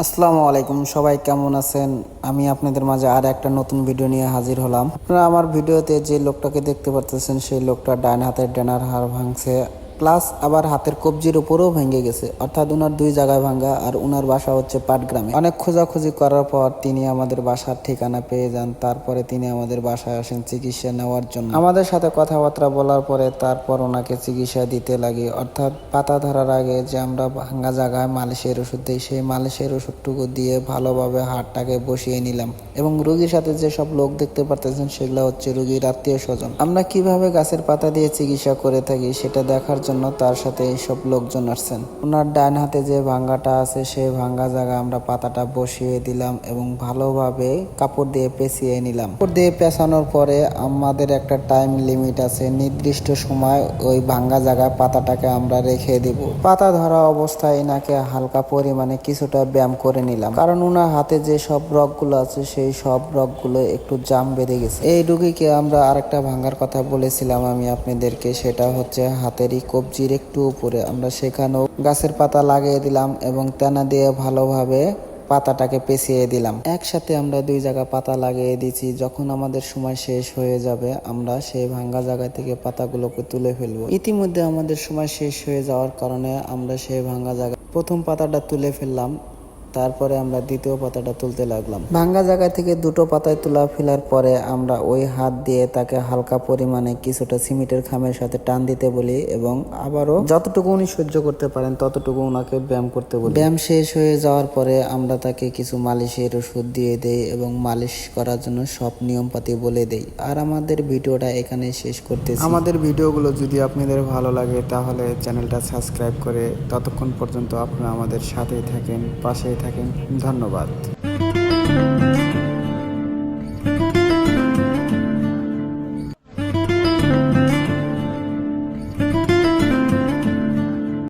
আসসালামু আলাইকুম, সবাই কেমন আছেন? আমি আপনাদের মাঝে আর একটা নতুন ভিডিও নিয়ে হাজির হলাম। আপনারা আমার ভিডিওতে যে লোকটাকে দেখতে পারতেছেন, সেই লোকটা ডান হাতের ডানার হাড় ভাঙছে। প্লাস আবার হাতের কবজির উপরেও ভেঙে গেছে। অর্থাৎ উনার দুই জায়গায় ভাঙ্গা আর উনার বাসা হচ্ছে পাটগ্রামে। অনেক খোঁজাখুঁজি করার পর তিনি আমাদের বাসার ঠিকানা পেয়ে যান। তারপরে তিনি আমাদের বাসায় আসেন চিকিৎসা নেওয়ার জন্য। আমাদের সাথে কথাবার্তা বলার পরে তারপর ওনাকে চিকিৎসা দিতে লাগে। অর্থাৎ পাতা ধরার আগে যে আমরা ভাঙ্গা জায়গায় মালিশের ওষুধ দিই, সেই মালিশের ওষুধটুকু দিয়ে ভালোভাবে হাড়টাকে বসিয়ে নিলাম। এবং রোগীর সাথে যে সব লোক দেখতে পারতেছেন, সেগুলো হচ্ছে রুগীর আত্মীয় স্বজন। আমরা কীভাবে গাছের পাতা দিয়ে চিকিৎসা করে থাকি, সেটা দেখার জন্য তার সাথে এইসব লোকজন আসছেন। ওনার ডান হাতে যে ভাঙ্গাটা আছে, সেই ভাঙ্গা জায়গায় আমরা পাতাটা বসিয়ে দিলাম এবং ভালোভাবে কাপড় দিয়ে পেঁচিয়ে নিলাম। কাপড় দিয়ে পেঁচানোর পরে আমাদের একটা টাইম লিমিট আছে, নির্দিষ্ট সময় ওই ভাঙ্গা জায়গায় পাতাটাকে আমরা রেখে দিব। পাতা ধরা অবস্থায় এনাকে হালকা পরিমাণে কিছুটা ব্যায়াম করে নিলাম। কারণ ওনার হাতে যে সব রগগুলো আছে, সেই সব রগগুলো একটু জাম বেঁধে গেছে। এই রুগীকে আমরা আরেকটা ভাঙ্গার কথা বলেছিলাম আমি আপনাদেরকে, সেটা হচ্ছে হাতেরই কবজির একটু উপরে আমরা সেখানেও গাছের পাতা লাগিয়ে দিলাম এবং তেনা দিয়ে ভালোভাবে পাতাটাকে পেঁচিয়ে দিলাম। একসাথে আমরা দুই জায়গা পাতা লাগিয়ে দিয়েছি। যখন আমাদের সময় শেষ হয়ে যাবে, আমরা সেই ভাঙ্গা জায়গা থেকে পাতাগুলোকে তুলে ফেলব। ইতিমধ্যে আমাদের সময় শেষ হয়ে যাওয়ার কারণে আমরা সেই ভাঙ্গা জায়গা প্রথম পাতাটা তুলে ফেললাম। তারপরে আমরা দ্বিতীয় পাতাটা তুলতে লাগলাম। ভাঙ্গা জায়গা থেকে দুটো পাতায় তোলা ফেলার পরে আমরা ওই হাত দিয়ে তাকে হালকা পরিমাণে কিছুটা সিমেন্টের খামের সাথে টান দিতে বলি এবং আবারও যতটুকু উনি সহ্য করতে পারেন ততটুকু ওনাকে ব্যায়াম করতে বলি। ব্যায়াম শেষ হয়ে যাওয়ার পরে আমরা তাকে কিছু মালিশের ওষুধ দিয়ে দেই এবং মালিশ করার জন্য সব নিয়মপাতি বলে দেই। আর আমাদের ভিডিওটা এখানে শেষ করতে আমাদের ভিডিওগুলো যদি আপনাদের ভালো লাগে তাহলে চ্যানেলটা সাবস্ক্রাইব করে ততক্ষণ পর্যন্ত আপনারা আমাদের সাথেই থাকেন পাশেই থাকেন। ধন্যবাদ।